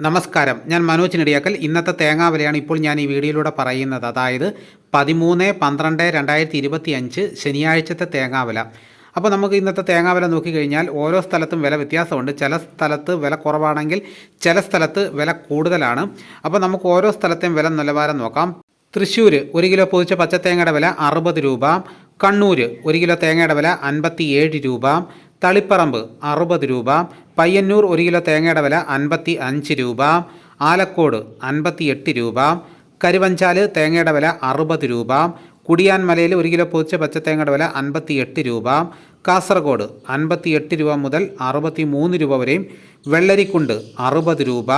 നമസ്കാരം. ഞാൻ മനോജ് നെടിയാക്കൽ. ഇന്നത്തെ തേങ്ങാ വിലയാണ് ഇപ്പോൾ ഞാൻ ഈ വീഡിയോയിലൂടെ പറയുന്നത്. അതായത് പതിമൂന്ന് പന്ത്രണ്ട് രണ്ടായിരത്തി ഇരുപത്തി അഞ്ച് ശനിയാഴ്ചത്തെ തേങ്ങാ വില അപ്പോൾ നമുക്ക് ഇന്നത്തെ തേങ്ങാ വില നോക്കിക്കഴിഞ്ഞാൽ ഓരോ സ്ഥലത്തും വില വ്യത്യാസമുണ്ട്. ചില സ്ഥലത്ത് വില കുറവാണെങ്കിൽ ചില സ്ഥലത്ത് വില കൂടുതലാണ്. അപ്പോൾ നമുക്ക് ഓരോ സ്ഥലത്തെയും വില നിലവാരം നോക്കാം. തൃശ്ശൂർ ഒരു കിലോ പൊതിച്ച പച്ചത്തേങ്ങയുടെ വില അറുപത് രൂപ. കണ്ണൂർ ഒരു കിലോ തേങ്ങയുടെ വില അൻപത്തി ഏഴ് രൂപ. തളിപ്പറമ്പ് അറുപത് രൂപ. പയ്യന്നൂർ ഒരു കിലോ തേങ്ങയുടെ വില അൻപത്തി അഞ്ച് രൂപ ആലക്കോട് അൻപത്തി എട്ട് രൂപ കരുവഞ്ചാൽ തേങ്ങയുടെ വില അറുപത് രൂപ കുടിയാൻമലയിൽ ഒരു കിലോ പൊതിച്ച പച്ചത്തേങ്ങയുടെ വില അൻപത്തി എട്ട് രൂപ കാസർഗോഡ് അൻപത്തി എട്ട് രൂപ മുതൽ അറുപത്തി മൂന്ന് രൂപ വരെയും വെള്ളരിക്കുണ്ട് അറുപത് രൂപ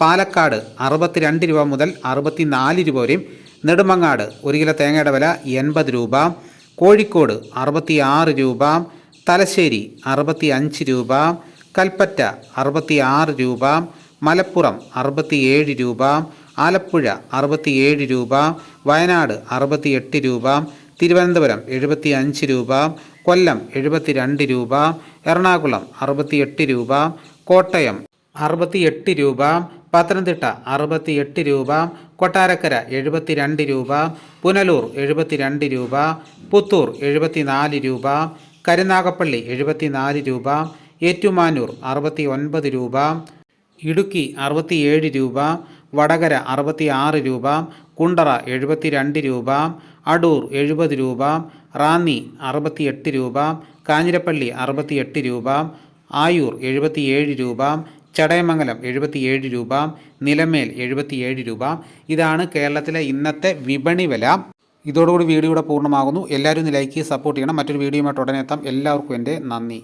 പാലക്കാട് അറുപത്തിരണ്ട് രൂപ മുതൽ അറുപത്തി നാല് രൂപ വരെയും നെടുമങ്ങാട് ഒരു കിലോ തേങ്ങയുടെ വില എൺപത് രൂപ കോഴിക്കോട് അറുപത്തി ആറ് രൂപ തലശ്ശേരി അറുപത്തി അഞ്ച് രൂപ കൽപ്പറ്റ അറുപത്തി ആറ് രൂപ മലപ്പുറം അറുപത്തിയേഴ് രൂപ ആലപ്പുഴ അറുപത്തിയേഴ് രൂപ വയനാട് അറുപത്തിയെട്ട് രൂപ തിരുവനന്തപുരം എഴുപത്തി അഞ്ച് രൂപ കൊല്ലം എഴുപത്തിരണ്ട് രൂപ എറണാകുളം അറുപത്തിയെട്ട് രൂപ കോട്ടയം അറുപത്തിയെട്ട് രൂപ പത്തനംതിട്ട അറുപത്തിയെട്ട് രൂപ കൊട്ടാരക്കര എഴുപത്തിരണ്ട് രൂപ പുനലൂർ എഴുപത്തിരണ്ട് രൂപ പുത്തൂർ എഴുപത്തിനാല് രൂപ കരുനാഗപ്പള്ളി എഴുപത്തിനാല് രൂപ ഏറ്റുമാനൂർ അറുപത്തി ഒൻപത് രൂപ ഇടുക്കി അറുപത്തിയേഴ് രൂപ വടകര അറുപത്തി ആറ് രൂപ കുണ്ടറ എഴുപത്തിരണ്ട് രൂപ അടൂർ എഴുപത് രൂപ റാന്നി അറുപത്തിയെട്ട് രൂപ കാഞ്ഞിരപ്പള്ളി അറുപത്തിയെട്ട് രൂപ ആയൂർ എഴുപത്തിയേഴ് രൂപ ചടയമംഗലം എഴുപത്തിയേഴ് രൂപ നിലമേൽ എഴുപത്തിയേഴ് രൂപ. ഇതാണ് കേരളത്തിലെ ഇന്നത്തെ വിപണി വില. ഇതോടുകൂടി വീഡിയോ ഇവിടെ പൂർണമാകുന്നു. എല്ലാവരും ഒന്ന് ലൈക്ക് സപ്പോർട്ട് ചെയ്യണം. മറ്റൊരു വീഡിയോയുമായിട്ട് ഉടനെ എത്താം. എല്ലാവർക്കും എന്റെ നന്ദി.